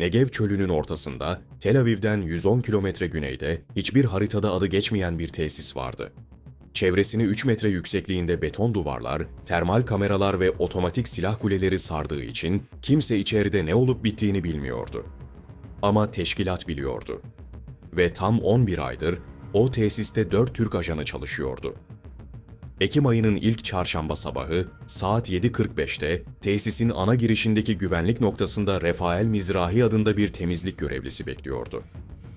Negev çölünün ortasında, Tel Aviv'den 110 kilometre güneyde hiçbir haritada adı geçmeyen bir tesis vardı. Çevresini 3 metre yüksekliğinde beton duvarlar, termal kameralar ve otomatik silah kuleleri sardığı için kimse içeride ne olup bittiğini bilmiyordu. Ama teşkilat biliyordu. Ve tam 11 aydır o tesiste 4 Türk ajanı çalışıyordu. Ekim ayının ilk çarşamba sabahı saat 7.45'te tesisin ana girişindeki güvenlik noktasında Refael Mizrahi adında bir temizlik görevlisi bekliyordu.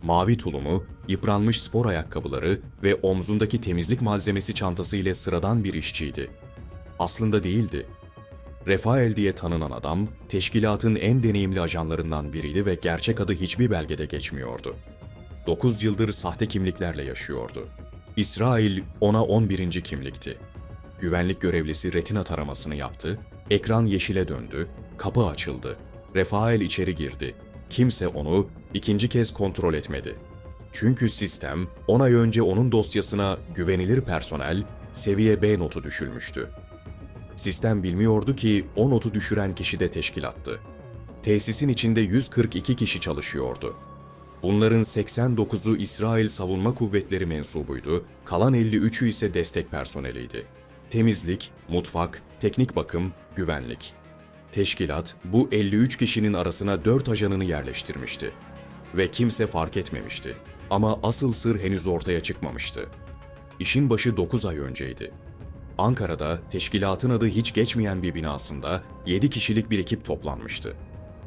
Mavi tulumu, yıpranmış spor ayakkabıları ve omzundaki temizlik malzemesi çantası ile sıradan bir işçiydi. Aslında değildi. Refael diye tanınan adam, teşkilatın en deneyimli ajanlarından biriydi ve gerçek adı hiçbir belgede geçmiyordu. 9 yıldır sahte kimliklerle yaşıyordu. İsrail ona 11. kimlikti. Güvenlik görevlisi retina taramasını yaptı, ekran yeşile döndü, kapı açıldı. Refael içeri girdi. Kimse onu ikinci kez kontrol etmedi. Çünkü sistem 10 ay önce onun dosyasına güvenilir personel seviye B notu düşülmüştü. Sistem bilmiyordu ki o notu düşüren kişi de teşkilattı. Tesisin içinde 142 kişi çalışıyordu. Bunların 89'u İsrail Savunma Kuvvetleri mensubuydu, kalan 53'ü ise destek personeliydi. Temizlik, mutfak, teknik bakım, güvenlik. Teşkilat bu 53 kişinin arasına 4 ajanını yerleştirmişti. Ve kimse fark etmemişti. Ama asıl sır henüz ortaya çıkmamıştı. İşin başı 9 ay önceydi. Ankara'da teşkilatın adı hiç geçmeyen bir binasında 7 kişilik bir ekip toplanmıştı.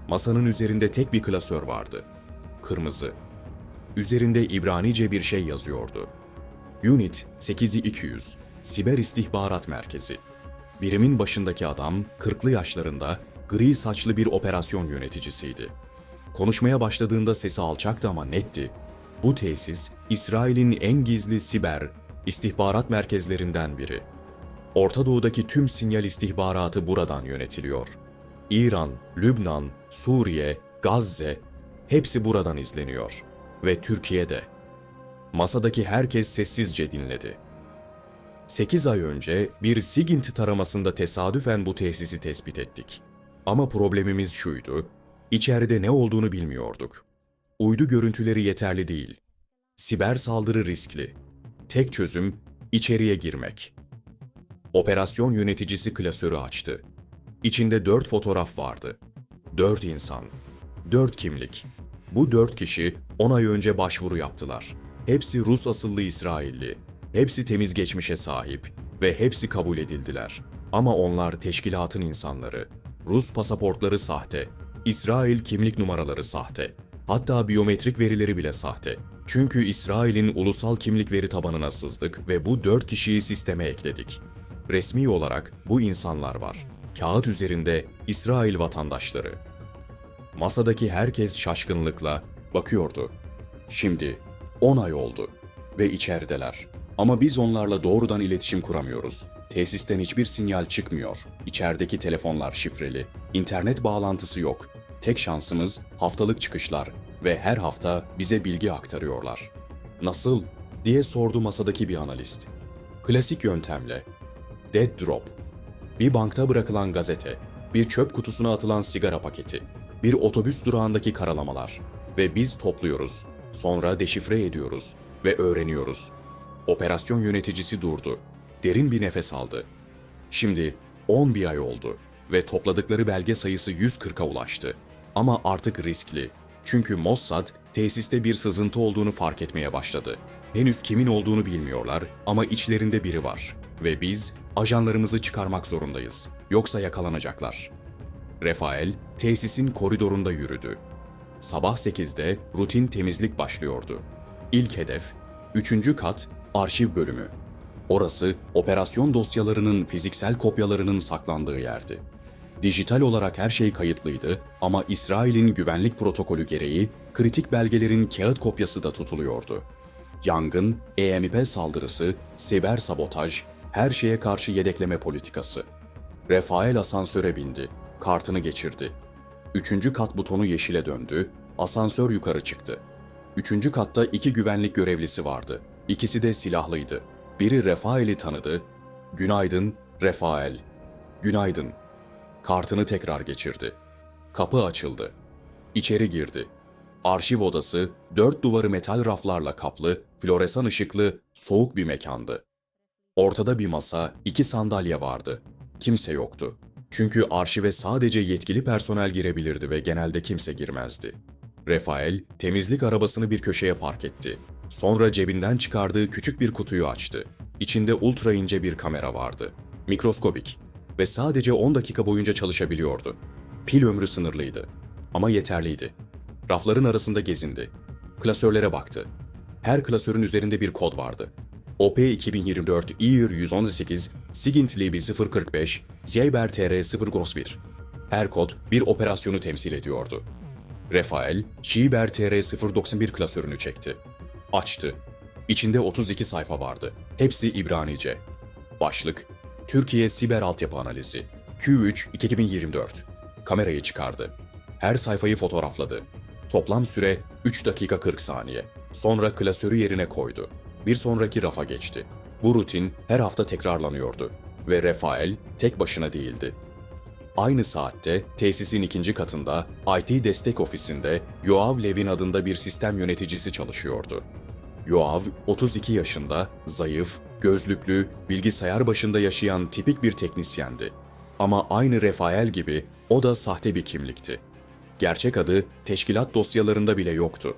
Masanın üzerinde tek bir klasör vardı. Kırmızı. Üzerinde İbranice bir şey yazıyordu. Unit 8200, Siber İstihbarat Merkezi. Birimin başındaki adam 40'lı yaşlarında, gri saçlı bir operasyon yöneticisiydi. Konuşmaya başladığında sesi alçaktı ama netti. Bu tesis, İsrail'in en gizli siber, istihbarat merkezlerinden biri. Orta Doğu'daki tüm sinyal istihbaratı buradan yönetiliyor. İran, Lübnan, Suriye, Gazze hepsi buradan izleniyor ve Türkiye'de. Masadaki herkes sessizce dinledi. 8 ay önce bir SIGINT taramasında tesadüfen bu tesisi tespit ettik. Ama problemimiz şuydu, içeride ne olduğunu bilmiyorduk. Uydu görüntüleri yeterli değil. Siber saldırı riskli. Tek çözüm içeriye girmek. Operasyon yöneticisi klasörü açtı. İçinde dört fotoğraf vardı. Dört insan. Dört kimlik. Bu dört kişi 10 ay önce başvuru yaptılar. Hepsi Rus asıllı İsrailli. Hepsi temiz geçmişe sahip ve hepsi kabul edildiler. Ama onlar teşkilatın insanları. Rus pasaportları sahte. İsrail kimlik numaraları sahte. Hatta biyometrik verileri bile sahte. Çünkü İsrail'in ulusal kimlik veri tabanına sızdık ve bu dört kişiyi sisteme ekledik. Resmi olarak bu insanlar var. Kağıt üzerinde İsrail vatandaşları. Masadaki herkes şaşkınlıkla bakıyordu. Şimdi 10 ay oldu ve içerideler. Ama biz onlarla doğrudan iletişim kuramıyoruz. Tesisten hiçbir sinyal çıkmıyor. İçerideki telefonlar şifreli. İnternet bağlantısı yok. Tek şansımız haftalık çıkışlar ve her hafta bize bilgi aktarıyorlar. Nasıl? diye sordu masadaki bir analist. Klasik yöntemle. Dead drop. Bir bankta bırakılan gazete, bir çöp kutusuna atılan sigara paketi, bir otobüs durağındaki karalamalar ve biz topluyoruz. Sonra deşifre ediyoruz ve öğreniyoruz. Operasyon yöneticisi durdu. Derin bir nefes aldı. Şimdi 11 ay oldu ve topladıkları belge sayısı 140'a ulaştı. Ama artık riskli. Çünkü Mossad tesiste bir sızıntı olduğunu fark etmeye başladı. Henüz kimin olduğunu bilmiyorlar ama içlerinde biri var. Ve biz ajanlarımızı çıkarmak zorundayız. Yoksa yakalanacaklar. Refael tesisin koridorunda yürüdü. Sabah 8'de rutin temizlik başlıyordu. İlk hedef, 3. kat arşiv bölümü. Orası operasyon dosyalarının fiziksel kopyalarının saklandığı yerdi. Dijital olarak her şey kayıtlıydı ama İsrail'in güvenlik protokolü gereği kritik belgelerin kağıt kopyası da tutuluyordu. Yangın, EMP saldırısı, siber sabotaj, her şeye karşı yedekleme politikası. Refael asansöre bindi, kartını geçirdi. Üçüncü kat butonu yeşile döndü, asansör yukarı çıktı. Üçüncü katta iki güvenlik görevlisi vardı. İkisi de silahlıydı. Biri Refael'i tanıdı. Günaydın, Refael. Günaydın. Kartını tekrar geçirdi. Kapı açıldı. İçeri girdi. Arşiv odası, dört duvarı metal raflarla kaplı, floresan ışıklı, soğuk bir mekandı. Ortada bir masa, iki sandalye vardı. Kimse yoktu. Çünkü arşive sadece yetkili personel girebilirdi ve genelde kimse girmezdi. Rafael, temizlik arabasını bir köşeye park etti. Sonra cebinden çıkardığı küçük bir kutuyu açtı. İçinde ultra ince bir kamera vardı. Mikroskobik ve sadece 10 dakika boyunca çalışabiliyordu. Pil ömrü sınırlıydı ama yeterliydi. Rafların arasında gezindi. Klasörlere baktı. Her klasörün üzerinde bir kod vardı. OP 2024 IR 118 Sigint Libi 045 Cyber TR 0 Her kod bir operasyonu temsil ediyordu. Rafael, Cyber TR 091 klasörünü çekti. Açtı. İçinde 32 sayfa vardı. Hepsi İbranice. Başlık, Türkiye Siber Altyapı Analizi. Q3 2024. Kamerayı çıkardı. Her sayfayı fotoğrafladı. Toplam süre 3 dakika 40 saniye. Sonra klasörü yerine koydu. Bir sonraki rafa geçti. Bu rutin her hafta tekrarlanıyordu. Ve Rafael tek başına değildi. Aynı saatte tesisin ikinci katında IT destek ofisinde Yoav Levin adında bir sistem yöneticisi çalışıyordu. Yoav 32 yaşında, zayıf, gözlüklü, bilgisayar başında yaşayan tipik bir teknisyendi. Ama aynı Rafael gibi o da sahte bir kimlikti. Gerçek adı teşkilat dosyalarında bile yoktu.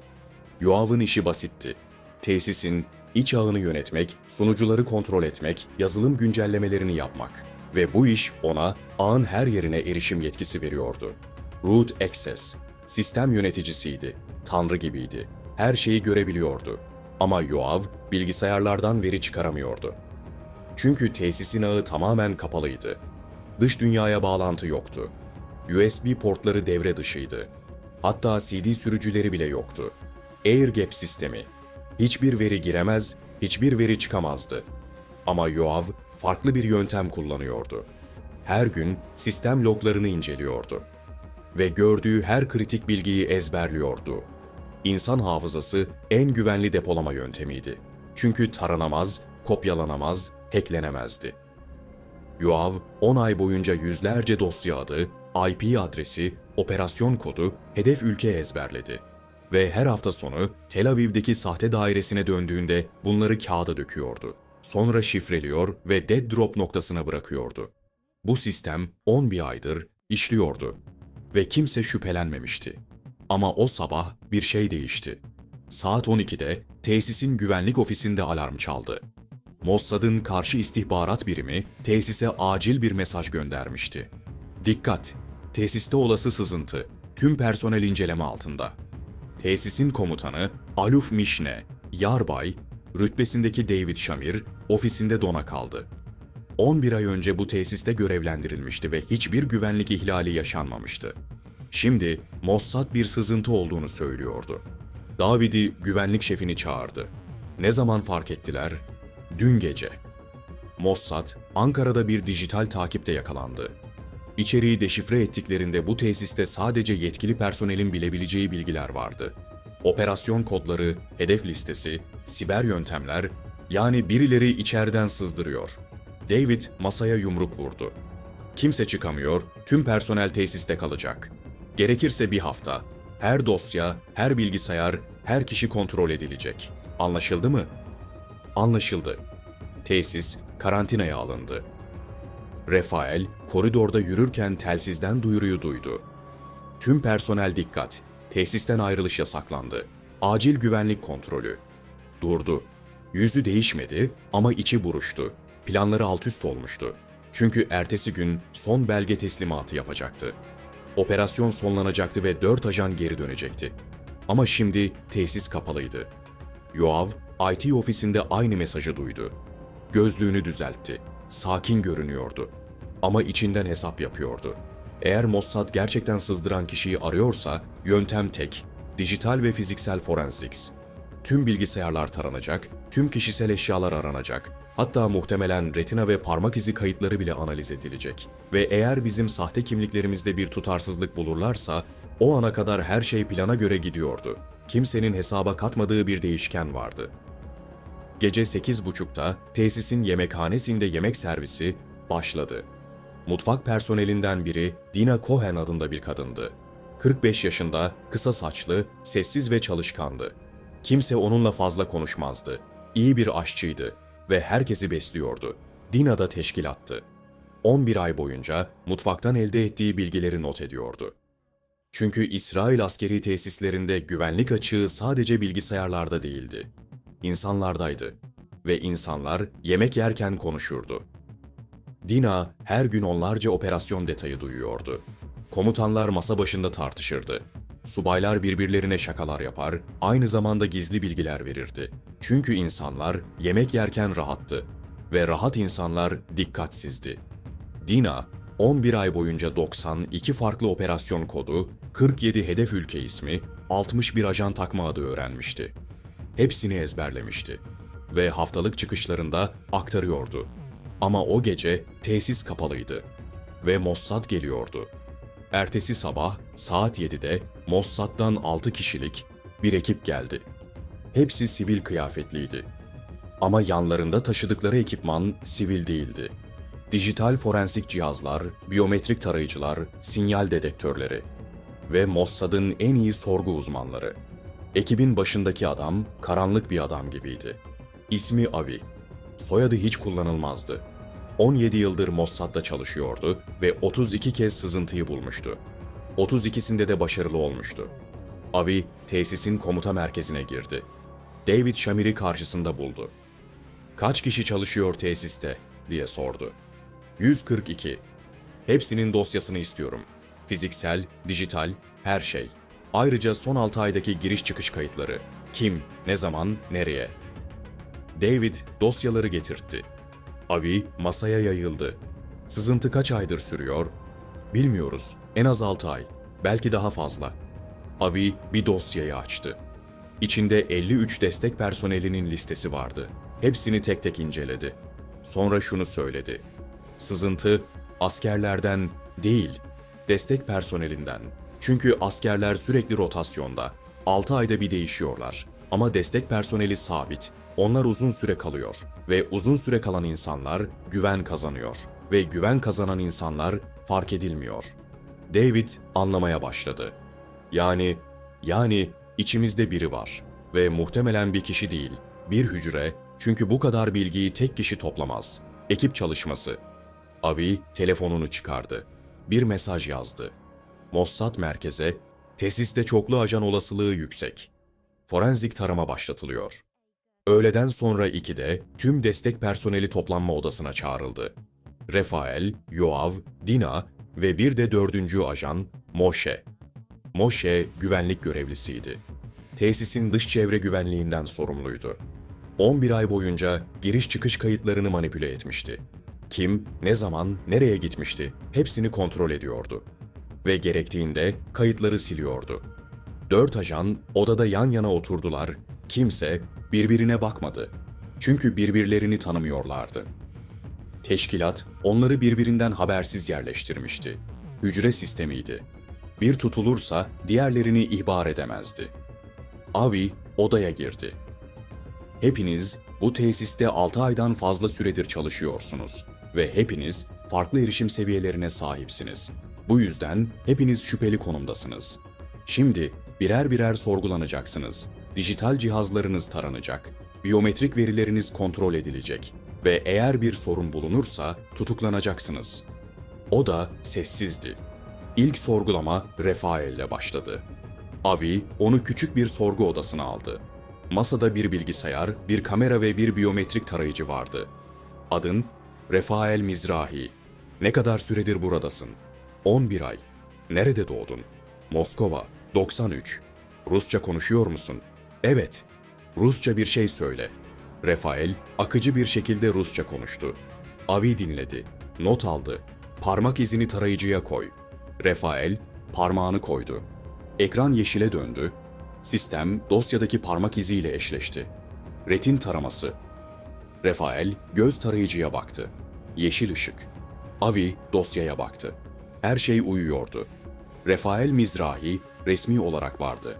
Yoav'ın işi basitti. Tesisin iç ağını yönetmek, sunucuları kontrol etmek, yazılım güncellemelerini yapmak ve bu iş ona ağın her yerine erişim yetkisi veriyordu. Root Access, sistem yöneticisiydi, tanrı gibiydi, her şeyi görebiliyordu. Ama Yoav bilgisayarlardan veri çıkaramıyordu. Çünkü tesisin ağı tamamen kapalıydı. Dış dünyaya bağlantı yoktu. USB portları devre dışıydı. Hatta CD sürücüleri bile yoktu. AirGap sistemi. Hiçbir veri giremez, hiçbir veri çıkamazdı. Ama Yoav farklı bir yöntem kullanıyordu. Her gün sistem loglarını inceliyordu ve gördüğü her kritik bilgiyi ezberliyordu. İnsan hafızası en güvenli depolama yöntemiydi. Çünkü taranamaz, kopyalanamaz, hacklenemezdi. Yoav 10 ay boyunca yüzlerce dosya adı, IP adresi, operasyon kodu, hedef ülke ezberledi. Ve her hafta sonu Tel Aviv'deki sahte dairesine döndüğünde bunları kağıda döküyordu. Sonra şifreliyor ve dead drop noktasına bırakıyordu. Bu sistem 11 aydır işliyordu ve kimse şüphelenmemişti. Ama o sabah bir şey değişti. Saat 12'de tesisin güvenlik ofisinde alarm çaldı. Mossad'ın karşı istihbarat birimi tesise acil bir mesaj göndermişti. Dikkat! Tesiste olası sızıntı. Tüm personel inceleme altında. Tesisin komutanı Aluf Mişne, Yarbay, rütbesindeki David Shamir ofisinde dona kaldı. 11 ay önce bu tesiste görevlendirilmişti ve hiçbir güvenlik ihlali yaşanmamıştı. Şimdi Mossad bir sızıntı olduğunu söylüyordu. David'i güvenlik şefini çağırdı. Ne zaman fark ettiler? Dün gece. Mossad, Ankara'da bir dijital takipte yakalandı. İçeriği deşifre ettiklerinde bu tesiste sadece yetkili personelin bilebileceği bilgiler vardı. Operasyon kodları, hedef listesi, siber yöntemler, yani birileri içeriden sızdırıyor. David masaya yumruk vurdu. Kimse çıkamıyor, tüm personel tesiste kalacak. Gerekirse bir hafta. Her dosya, her bilgisayar, her kişi kontrol edilecek. Anlaşıldı mı? Anlaşıldı. Tesis karantinaya alındı. Rafael koridorda yürürken telsizden duyuruyu duydu. Tüm personel dikkat. Tesisten ayrılış yasaklandı. Acil güvenlik kontrolü. Durdu. Yüzü değişmedi ama içi buruştu. Planları alt üst olmuştu. Çünkü ertesi gün son belge teslimatı yapacaktı. Operasyon sonlanacaktı ve dört ajan geri dönecekti. Ama şimdi tesis kapalıydı. Yoav, IT ofisinde aynı mesajı duydu. Gözlüğünü düzeltti. Sakin görünüyordu. Ama içinden hesap yapıyordu. Eğer Mossad gerçekten sızdıran kişiyi arıyorsa, yöntem tek. Dijital ve fiziksel forensics. Tüm bilgisayarlar taranacak, tüm kişisel eşyalar aranacak. Hatta muhtemelen retina ve parmak izi kayıtları bile analiz edilecek. Ve eğer bizim sahte kimliklerimizde bir tutarsızlık bulurlarsa, o ana kadar her şey plana göre gidiyordu. Kimsenin hesaba katmadığı bir değişken vardı. Gece 8.30'da tesisin yemekhanesinde yemek servisi başladı. Mutfak personelinden biri Dina Cohen adında bir kadındı. 45 yaşında, kısa saçlı, sessiz ve çalışkandı. Kimse onunla fazla konuşmazdı. İyi bir aşçıydı ve herkesi besliyordu. Dina da teşkilattı. 11 ay boyunca mutfaktan elde ettiği bilgileri not ediyordu. Çünkü İsrail askeri tesislerinde güvenlik açığı sadece bilgisayarlarda değildi. İnsanlardaydı ve insanlar yemek yerken konuşurdu. Dina her gün onlarca operasyon detayı duyuyordu. Komutanlar masa başında tartışırdı. Subaylar birbirlerine şakalar yapar, aynı zamanda gizli bilgiler verirdi. Çünkü insanlar yemek yerken rahattı ve rahat insanlar dikkatsizdi. Dina, 11 ay boyunca 92 farklı operasyon kodu, 47 hedef ülke ismi, 61 ajan takma adı öğrenmişti. Hepsini ezberlemişti ve haftalık çıkışlarında aktarıyordu. Ama o gece tesis kapalıydı ve Mossad geliyordu. Ertesi sabah saat 7'de Mossad'dan 6 kişilik bir ekip geldi. Hepsi sivil kıyafetliydi. Ama yanlarında taşıdıkları ekipman sivil değildi. Dijital forensik cihazlar, biyometrik tarayıcılar, sinyal dedektörleri ve Mossad'ın en iyi sorgu uzmanları. Ekibin başındaki adam karanlık bir adam gibiydi. İsmi Avi. Soyadı hiç kullanılmazdı. 17 yıldır Mossad'da çalışıyordu ve 32 kez sızıntıyı bulmuştu. 32'sinde de başarılı olmuştu. Avi, tesisin komuta merkezine girdi. David Shamir'i karşısında buldu. Kaç kişi çalışıyor tesiste diye sordu. 142. Hepsinin dosyasını istiyorum. Fiziksel, dijital, her şey. Ayrıca son 6 aydaki giriş çıkış kayıtları. Kim, ne zaman, nereye. David dosyaları getirtti. Avi masaya yayıldı. Sızıntı kaç aydır sürüyor? Bilmiyoruz. En az 6 ay. Belki daha fazla. Avi bir dosyayı açtı. İçinde 53 destek personelinin listesi vardı. Hepsini tek tek inceledi. Sonra şunu söyledi. Sızıntı askerlerden değil, destek personelinden. Çünkü askerler sürekli rotasyonda. 6 ayda bir değişiyorlar. Ama destek personeli sabit. Onlar uzun süre kalıyor ve uzun süre kalan insanlar güven kazanıyor ve güven kazanan insanlar fark edilmiyor. David anlamaya başladı. Yani yani içimizde biri var ve muhtemelen bir kişi değil, bir hücre çünkü bu kadar bilgiyi tek kişi toplamaz. Ekip çalışması. Avi telefonunu çıkardı. Bir mesaj yazdı. Mossad merkeze, tesiste çoklu ajan olasılığı yüksek. Forenzik tarama başlatılıyor. Öğleden sonra 2'de tüm destek personeli toplanma odasına çağrıldı. Rafael, Yoav, Dina ve bir de dördüncü ajan Moshe. Moshe güvenlik görevlisiydi. Tesisin dış çevre güvenliğinden sorumluydu. 11 ay boyunca giriş çıkış kayıtlarını manipüle etmişti. Kim, ne zaman, nereye gitmişti hepsini kontrol ediyordu. Ve gerektiğinde kayıtları siliyordu. Dört ajan odada yan yana oturdular, kimse birbirine bakmadı. Çünkü birbirlerini tanımıyorlardı. Teşkilat onları birbirinden habersiz yerleştirmişti. Hücre sistemiydi. Bir tutulursa diğerlerini ihbar edemezdi. Avi odaya girdi. Hepiniz bu tesiste 6 aydan fazla süredir çalışıyorsunuz ve hepiniz farklı erişim seviyelerine sahipsiniz. Bu yüzden hepiniz şüpheli konumdasınız. Şimdi birer birer sorgulanacaksınız. Dijital cihazlarınız taranacak. Biyometrik verileriniz kontrol edilecek ve eğer bir sorun bulunursa tutuklanacaksınız. O da sessizdi. İlk sorgulama Rafael ile başladı. Avi onu küçük bir sorgu odasına aldı. Masada bir bilgisayar, bir kamera ve bir biyometrik tarayıcı vardı. Adın Rafael Mizrahi. Ne kadar süredir buradasın? 11 ay. Nerede doğdun? Moskova, 93. Rusça konuşuyor musun? Evet. Rusça bir şey söyle. Rafael akıcı bir şekilde Rusça konuştu. Avi dinledi. Not aldı. Parmak izini tarayıcıya koy. Rafael parmağını koydu. Ekran yeşile döndü. Sistem dosyadaki parmak iziyle eşleşti. Retin taraması. Rafael göz tarayıcıya baktı. Yeşil ışık. Avi dosyaya baktı. Her şey uyuyordu. Rafael Mizrahi resmi olarak vardı.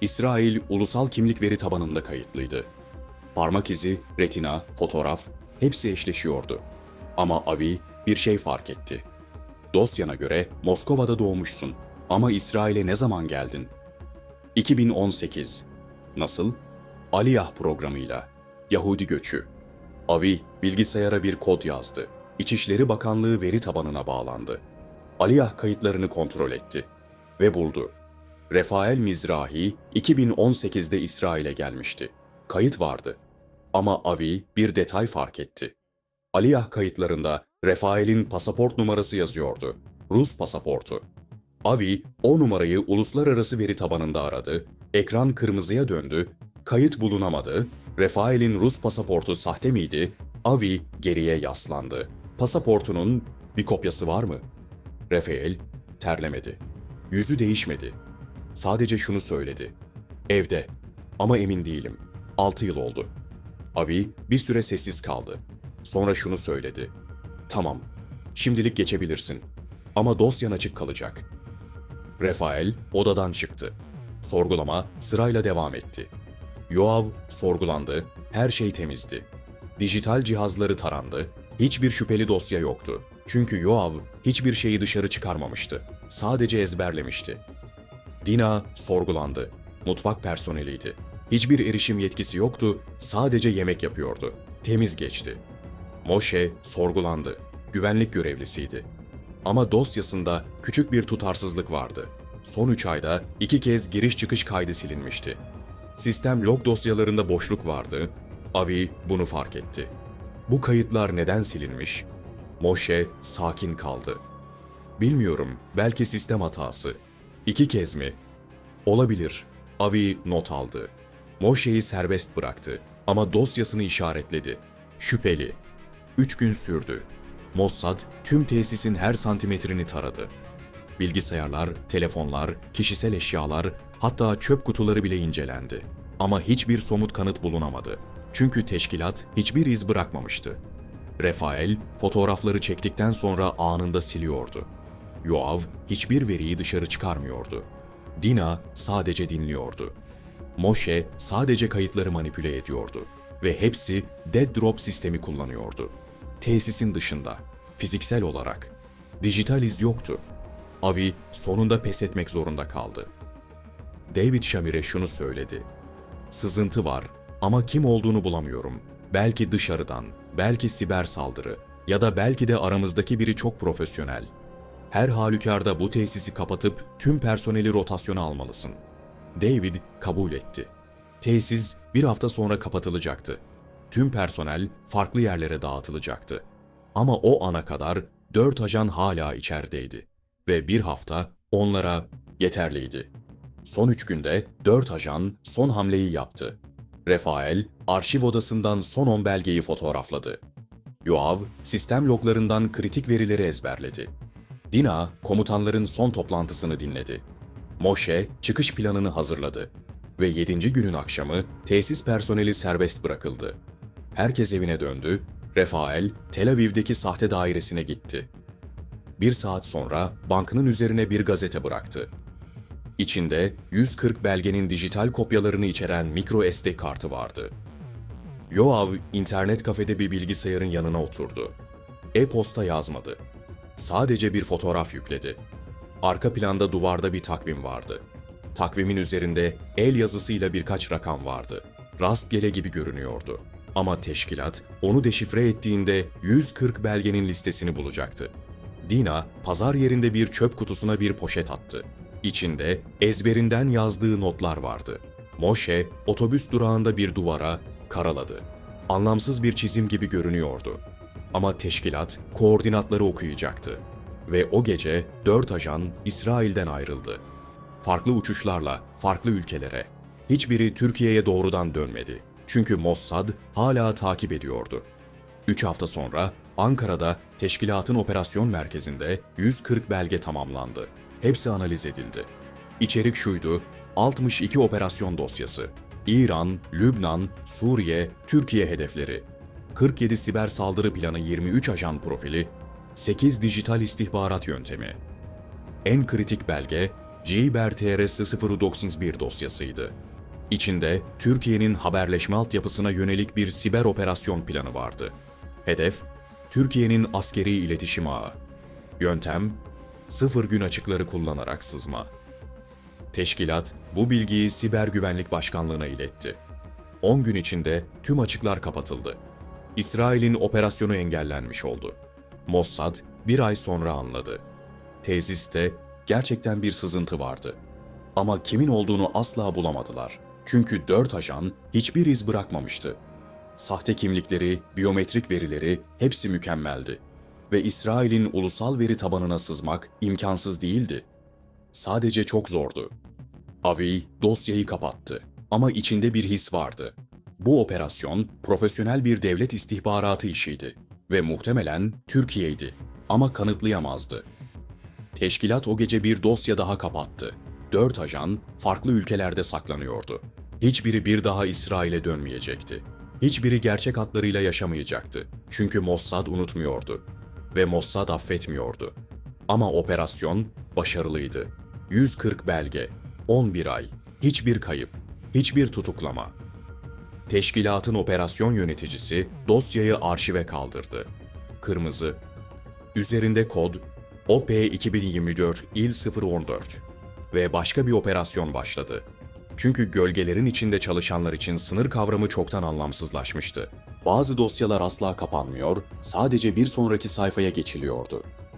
İsrail ulusal kimlik veri tabanında kayıtlıydı. Parmak izi, retina, fotoğraf hepsi eşleşiyordu. Ama Avi bir şey fark etti. Dosyana göre Moskova'da doğmuşsun Ama İsrail'e ne zaman geldin? 2018. Nasıl? Aliyah programıyla. Yahudi göçü. Avi bilgisayara bir kod yazdı. İçişleri Bakanlığı veri tabanına bağlandı. Aliyah kayıtlarını kontrol etti ve buldu. Refael Mizrahi 2018'de İsrail'e gelmişti. Kayıt vardı. Ama Avi bir detay fark etti. Aliyah kayıtlarında Refael'in pasaport numarası yazıyordu. Rus pasaportu. Avi o numarayı uluslararası veri tabanında aradı, ekran kırmızıya döndü, kayıt bulunamadı, Refael'in Rus pasaportu sahte miydi? Avi geriye yaslandı. Pasaportunun bir kopyası var mı? Rafael terlemedi. Yüzü değişmedi. Sadece şunu söyledi. Evde. Ama emin değilim. 6 yıl oldu. Avi bir süre sessiz kaldı. Sonra şunu söyledi. Tamam. Şimdilik geçebilirsin. Ama dosyan açık kalacak. Rafael odadan çıktı. Sorgulama sırayla devam etti. Yoav sorgulandı, her şey temizdi. Dijital cihazları tarandı, hiçbir şüpheli dosya yoktu. Çünkü Yoav hiçbir şeyi dışarı çıkarmamıştı. Sadece ezberlemişti. Dina sorgulandı. Mutfak personeliydi. Hiçbir erişim yetkisi yoktu, sadece yemek yapıyordu. Temiz geçti. Moshe sorgulandı. Güvenlik görevlisiydi. Ama dosyasında küçük bir tutarsızlık vardı. Son 3 ayda iki kez giriş çıkış kaydı silinmişti. Sistem log dosyalarında boşluk vardı. Avi bunu fark etti. Bu kayıtlar neden silinmiş? Moshe sakin kaldı. Bilmiyorum, belki sistem hatası. İki kez mi? Olabilir. Avi not aldı. Moshe'yi serbest bıraktı ama dosyasını işaretledi. Şüpheli. Üç gün sürdü. Mossad tüm tesisin her santimetrini taradı. Bilgisayarlar, telefonlar, kişisel eşyalar, hatta çöp kutuları bile incelendi. Ama hiçbir somut kanıt bulunamadı. Çünkü teşkilat hiçbir iz bırakmamıştı. Rafael fotoğrafları çektikten sonra anında siliyordu. Yoav hiçbir veriyi dışarı çıkarmıyordu. Dina sadece dinliyordu. Moshe sadece kayıtları manipüle ediyordu ve hepsi dead drop sistemi kullanıyordu. Tesisin dışında, fiziksel olarak. Dijital iz yoktu. Avi sonunda pes etmek zorunda kaldı. David Shamir'e şunu söyledi. Sızıntı var ama kim olduğunu bulamıyorum. Belki dışarıdan, belki siber saldırı ya da belki de aramızdaki biri çok profesyonel. Her halükarda bu tesisi kapatıp tüm personeli rotasyona almalısın. David kabul etti. Tesis bir hafta sonra kapatılacaktı. Tüm personel farklı yerlere dağıtılacaktı. Ama o ana kadar dört ajan hala içerideydi. Ve bir hafta onlara yeterliydi. Son üç günde dört ajan son hamleyi yaptı. Rafael, arşiv odasından son 10 belgeyi fotoğrafladı. Yoav, sistem loglarından kritik verileri ezberledi. Dina, komutanların son toplantısını dinledi. Moshe, çıkış planını hazırladı. Ve 7. günün akşamı tesis personeli serbest bırakıldı. Herkes evine döndü, Rafael, Tel Aviv'deki sahte dairesine gitti. Bir saat sonra bankının üzerine bir gazete bıraktı. İçinde 140 belgenin dijital kopyalarını içeren micro SD kartı vardı. Yoav internet kafede bir bilgisayarın yanına oturdu. E-posta yazmadı. Sadece bir fotoğraf yükledi. Arka planda duvarda bir takvim vardı. Takvimin üzerinde el yazısıyla birkaç rakam vardı. Rastgele gibi görünüyordu. Ama teşkilat onu deşifre ettiğinde 140 belgenin listesini bulacaktı. Dina, pazar yerinde bir çöp kutusuna bir poşet attı. İçinde ezberinden yazdığı notlar vardı. Moshe, otobüs durağında bir duvara karaladı. Anlamsız bir çizim gibi görünüyordu. Ama teşkilat koordinatları okuyacaktı. Ve o gece dört ajan İsrail'den ayrıldı. Farklı uçuşlarla, farklı ülkelere. Hiçbiri Türkiye'ye doğrudan dönmedi. Çünkü Mossad hala takip ediyordu. Üç hafta sonra Ankara'da teşkilatın operasyon merkezinde 140 belge tamamlandı. Hepsi analiz edildi. İçerik şuydu, 62 operasyon dosyası. İran, Lübnan, Suriye, Türkiye hedefleri. 47 siber saldırı planı 23 ajan profili, 8 dijital istihbarat yöntemi. En kritik belge Ciber TRS 091 dosyasıydı. İçinde Türkiye'nin haberleşme altyapısına yönelik bir siber operasyon planı vardı. Hedef, Türkiye'nin askeri iletişim ağı. Yöntem, sıfır gün açıkları kullanarak sızma. Teşkilat bu bilgiyi Siber Güvenlik Başkanlığı'na iletti. 10 gün içinde tüm açıklar kapatıldı. İsrail'in operasyonu engellenmiş oldu. Mossad bir ay sonra anladı. Tesiste gerçekten bir sızıntı vardı. Ama kimin olduğunu asla bulamadılar. Çünkü dört ajan hiçbir iz bırakmamıştı. Sahte kimlikleri, biyometrik verileri hepsi mükemmeldi. Ve İsrail'in ulusal veri tabanına sızmak imkansız değildi. Sadece çok zordu. Avi dosyayı kapattı ama içinde bir his vardı. Bu operasyon profesyonel bir devlet istihbaratı işiydi ve muhtemelen Türkiye'ydi ama kanıtlayamazdı. Teşkilat o gece bir dosya daha kapattı. Dört ajan farklı ülkelerde saklanıyordu. Hiçbiri bir daha İsrail'e dönmeyecekti. Hiçbiri gerçek adlarıyla yaşamayacaktı. Çünkü Mossad unutmuyordu. Ve Mossad affetmiyordu. Ama operasyon başarılıydı. 140 belge, 11 ay, hiçbir kayıp, hiçbir tutuklama. Teşkilatın operasyon yöneticisi dosyayı arşive kaldırdı. Kırmızı, Üzerinde kod OP 2024 İL 014 ve başka bir operasyon başladı. Çünkü gölgelerin içinde çalışanlar için sınır kavramı çoktan anlamsızlaşmıştı. Bazı dosyalar asla kapanmıyor, sadece bir sonraki sayfaya geçiliyordu.